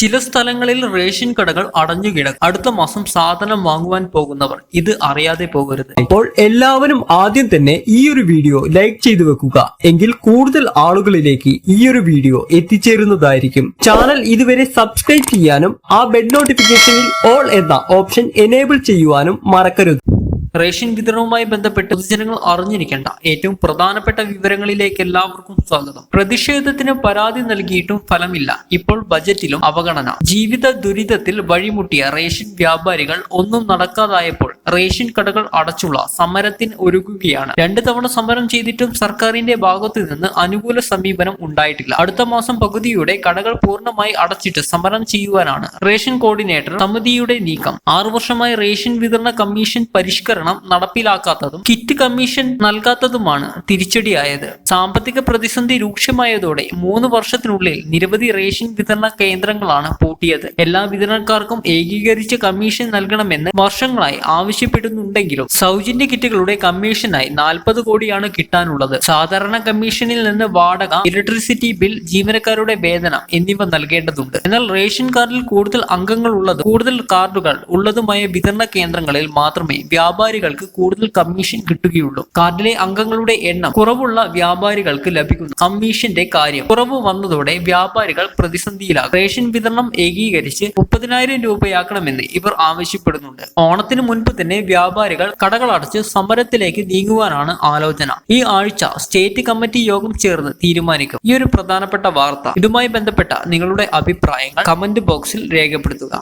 ചില സ്ഥലങ്ങളിൽ റേഷൻ കടകൾ അടഞ്ഞു കിടക്കും. അടുത്ത മാസം സാധനം വാങ്ങുവാൻ പോകുന്നവർ ഇത് അറിയാതെ പോകരുത്. അപ്പോൾ എല്ലാവരും ആദ്യം തന്നെ ഈ ഒരു വീഡിയോ ലൈക്ക് ചെയ്തു വെക്കുക. എങ്കിൽ കൂടുതൽ ആളുകളിലേക്ക് ഈ ഒരു വീഡിയോ എത്തിച്ചേരുന്നതായിരിക്കും. ചാനൽ ഇതുവരെ സബ്സ്ക്രൈബ് ചെയ്യാനും ആ ബെഡ് നോട്ടിഫിക്കേഷനിൽ ഓൾ എന്ന ഓപ്ഷൻ എനേബിൾ ചെയ്യുവാനും മറക്കരുത്. റേഷൻ വിതരണവുമായി ബന്ധപ്പെട്ട് പൊതുജനങ്ങൾ അറിഞ്ഞിരിക്കേണ്ട ഏറ്റവും പ്രധാനപ്പെട്ട വിവരങ്ങളിലേക്ക് എല്ലാവർക്കും സ്വാഗതം. പ്രതിഷേധത്തിന് പരാതി നൽകിയിട്ടും ഫലമില്ല. ഇപ്പോൾ ബജറ്റിലും അവഗണന. ജീവിത ദുരിതത്തിൽ വഴിമുട്ടിയ റേഷൻ വ്യാപാരികൾ ഒന്നും നടക്കാതായപ്പോൾ റേഷൻ കടകൾ അടച്ചുള്ള സമരത്തിന് ഒരുങ്ങുകയാണ്. രണ്ടു തവണ സമരം ചെയ്തിട്ടും സർക്കാരിന്റെ ഭാഗത്തു നിന്ന് അനുകൂല സമീപനം ഉണ്ടായിട്ടില്ല. അടുത്ത മാസം പകുതിയോടെ കടകൾ പൂർണമായി അടച്ചിട്ട് സമരം ചെയ്യുവാനാണ് റേഷൻ കോർഡിനേറ്റർ സമിതിയുടെ നീക്കം. ആറു വർഷമായി റേഷൻ വിതരണ കമ്മീഷൻ പരിഷ്കരണം നടപ്പിലാക്കാത്തതും കിറ്റ് കമ്മീഷൻ നൽകാത്തതുമാണ് തിരിച്ചടിയായത്. സാമ്പത്തിക പ്രതിസന്ധി രൂക്ഷമായതോടെ മൂന്ന് വർഷത്തിനുള്ളിൽ നിരവധി റേഷൻ വിതരണ കേന്ദ്രങ്ങളാണ് പൂട്ടിയത്. എല്ലാ വിതരണക്കാർക്കും ഏകീകരിച്ച കമ്മീഷൻ നൽകണമെന്ന് വർഷങ്ങളായി ആവശ്യപ്പെടുന്നുണ്ടെങ്കിലും സൗജന്യ കിറ്റുകളുടെ കമ്മീഷനായി നാൽപ്പത് കോടിയാണ് കിട്ടാനുള്ളത്. സാധാരണ കമ്മീഷനിൽ നിന്ന് വാടക ഇലക്ട്രിസിറ്റി ബിൽ ജീവനക്കാരുടെ വേതനം എന്നിവ നൽകേണ്ടതുണ്ട്. എന്നാൽ റേഷൻ കാർഡിൽ കൂടുതൽ അംഗങ്ങൾ ഉള്ളത് കൂടുതൽ കാർഡുകൾ ഉള്ളതുമായ വിതരണ കേന്ദ്രങ്ങളിൽ മാത്രമേ വ്യാപാരികൾക്ക് കൂടുതൽ കമ്മീഷൻ കിട്ടുകയുള്ളൂ. കാർഡിലെ അംഗങ്ങളുടെ എണ്ണം കുറവുള്ള വ്യാപാരികൾക്ക് ലഭിക്കുന്നു. കമ്മീഷന്റെ കാര്യം കുറവ് വന്നതോടെ വ്യാപാരികൾ പ്രതിസന്ധിയിലാകും. റേഷൻ വിതരണം ഏകീകരിച്ച് മുപ്പതിനായിരം രൂപയാക്കണമെന്ന് ഇവർ ആവശ്യപ്പെടുന്നുണ്ട്. ഓണത്തിന് മുൻപ് തന്നെ വ്യാപാരികൾ കടകൾ അടച്ച് സമരത്തിലേക്ക് നീങ്ങുവാനാണ് ആലോചന. ഈ ആഴ്ച സ്റ്റേറ്റ് കമ്മിറ്റി യോഗം ചേർന്ന് തീരുമാനിക്കും. ഈ ഒരു പ്രധാനപ്പെട്ട വാർത്ത. ഇതുമായി ബന്ധപ്പെട്ട നിങ്ങളുടെ അഭിപ്രായങ്ങൾ കമന്റ് ബോക്സിൽ രേഖപ്പെടുത്തുക.